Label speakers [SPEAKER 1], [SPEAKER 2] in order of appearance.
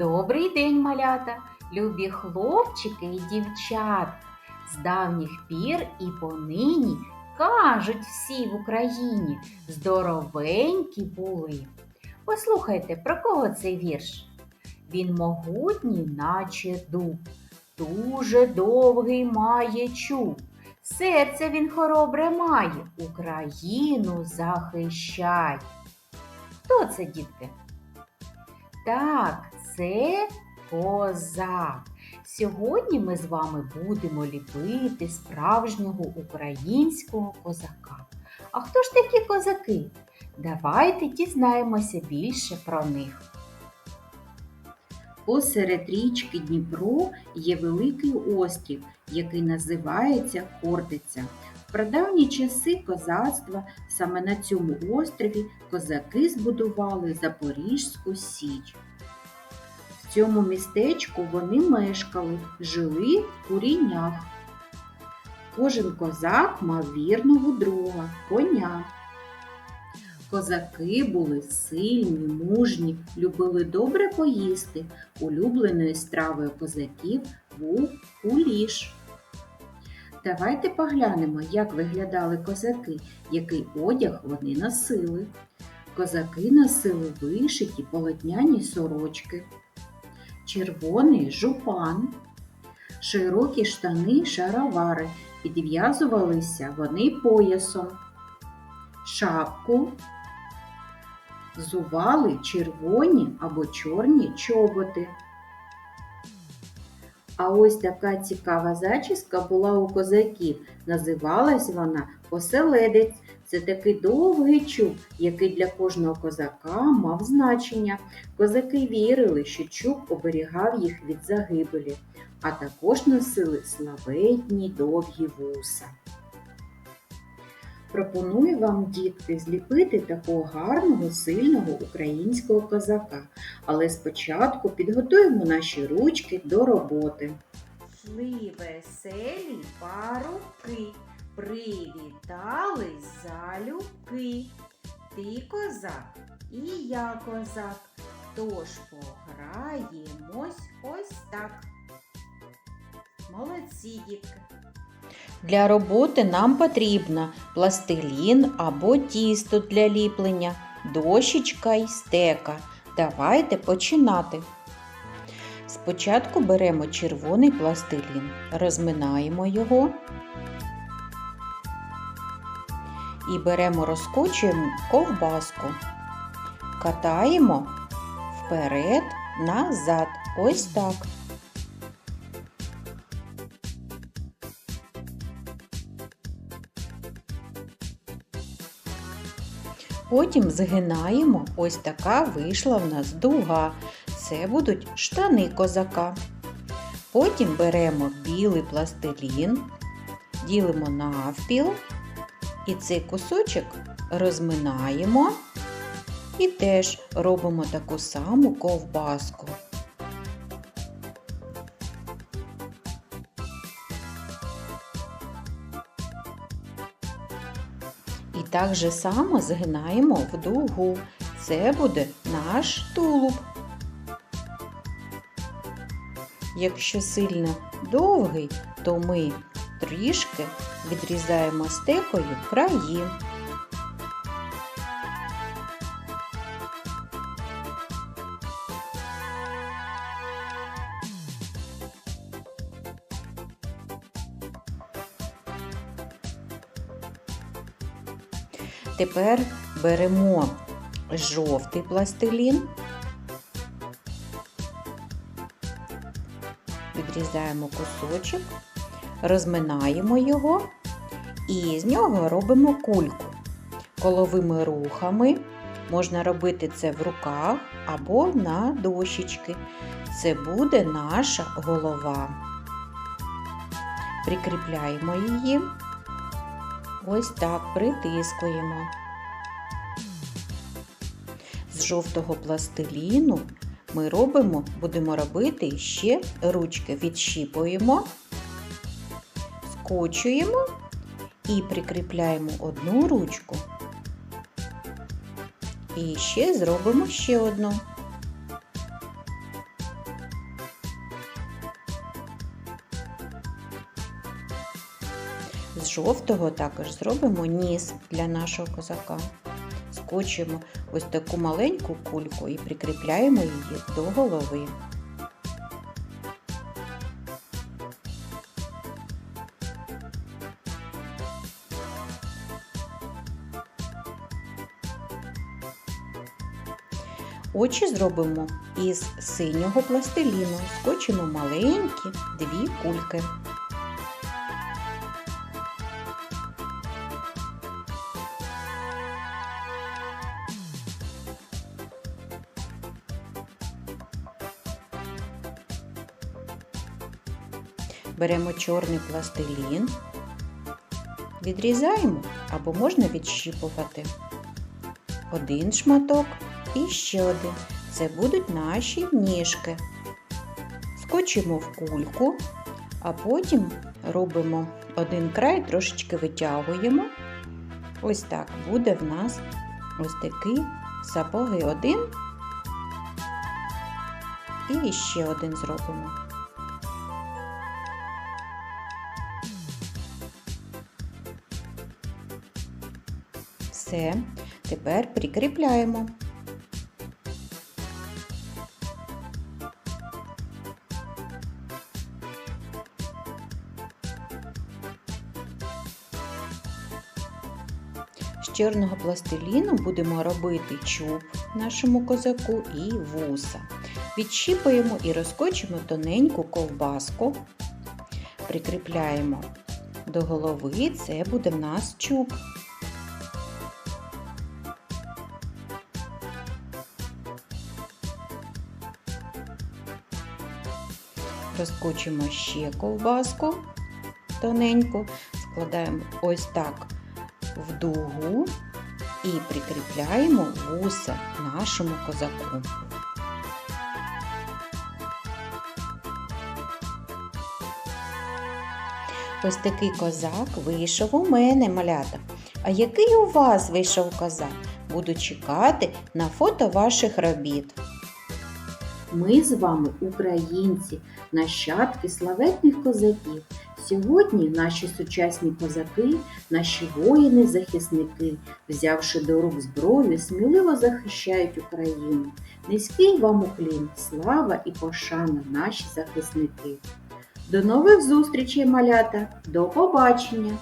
[SPEAKER 1] Добрий день, малята, любі хлопчики і дівчатка. З давніх пір і понині кажуть всі в Україні здоровенькі були. Послухайте, про кого цей вірш? Він могутній, наче дуб, дуже довгий має чуб. Серце він хоробре має, Україну захищай. Хто це, дітки? Так, це козак. Сьогодні ми з вами будемо ліпити справжнього українського козака. А хто ж такі козаки? Давайте дізнаємося більше про них. Посеред річки Дніпро є великий острів, який називається Хортиця. В прадавні часи козацтва саме на цьому острові козаки збудували Запорізьку Січ. В цьому містечку вони мешкали, жили в курінях. Кожен козак мав вірного друга, коня. Козаки були сильні, мужні, любили добре поїсти. Улюбленою стравою козаків був куліш. Давайте поглянемо, як виглядали козаки, який одяг вони носили. Козаки носили вишиті полотняні сорочки, червоний жупан, широкі штани шаровари, підв'язувалися вони поясом, шапку, зували червоні або чорні чоботи. А ось така цікава зачіска була у козаків. Називалась вона оселедець. Це такий довгий чуб, який для кожного козака мав значення. Козаки вірили, що чуб оберігав їх від загибелі, а також носили славетні довгі вуса. Пропоную вам, дітки, зліпити такого гарного, сильного українського козака. Але спочатку підготуємо наші ручки до роботи.
[SPEAKER 2] Шли веселі парубки, привітались залюбки. Ти козак і я козак, тож пограємось ось так. Молодці, дітки.
[SPEAKER 3] Для роботи нам потрібна пластилін або тісто для ліплення, дощечка і стека. Давайте починати. Спочатку беремо червоний пластилін, розминаємо його і беремо, розкочуємо ковбаску, катаємо вперед, назад. Ось так. Потім згинаємо, ось така вийшла в нас дуга. Це будуть штани козака. Потім беремо білий пластилін, ділимо навпіл і цей кусочок розминаємо і теж робимо таку саму ковбаску. І так же само згинаємо в дугу. Це буде наш тулуб. Якщо сильно довгий, то ми трішки відрізаємо стекою краї. Тепер беремо жовтий пластилін, відрізаємо кусочок, розминаємо його і з нього робимо кульку. Коловими рухами можна робити це в руках або на дощечки. Це буде наша голова. Прикріпляємо її. Ось так притискуємо. З жовтого пластиліну ми робимо, будемо робити ще ручки. Відщіпуємо, Скочуємо і прикріпляємо одну ручку. І ще зробимо ще одну. З жовтого також зробимо ніс для нашого козака. Скочуємо ось таку маленьку кульку і прикріпляємо її до голови. Очі зробимо із синього пластиліну. Скочимо маленькі дві кульки. Беремо чорний пластилін, відрізаємо або можна відщіпувати один шматок і ще один. Це будуть наші ніжки. Скочимо в кульку, а потім робимо один край, трошечки витягуємо. Ось так буде в нас ось такі сапоги один. І ще один зробимо. Все, тепер прикріпляємо. Чорного пластиліну будемо робити чуб нашому козаку і вуса. Відщіпуємо і розкочимо тоненьку ковбаску, прикріпляємо до голови, це буде в нас чуб. Розкочимо ще ковбаску тоненьку, складаємо ось так в дугу і прикріпляємо вуса нашому козаку. Ось такий козак вийшов у мене, малята. А який у вас вийшов козак? Буду чекати на фото ваших робіт.
[SPEAKER 1] Ми з вами українці, нащадки славетних козаків. Сьогодні наші сучасні козаки, наші воїни-захисники, взявши до рук зброю, сміливо захищають Україну. Низький вам уклін, слава і пошана наші захисники. До нових зустрічей, малята! До побачення!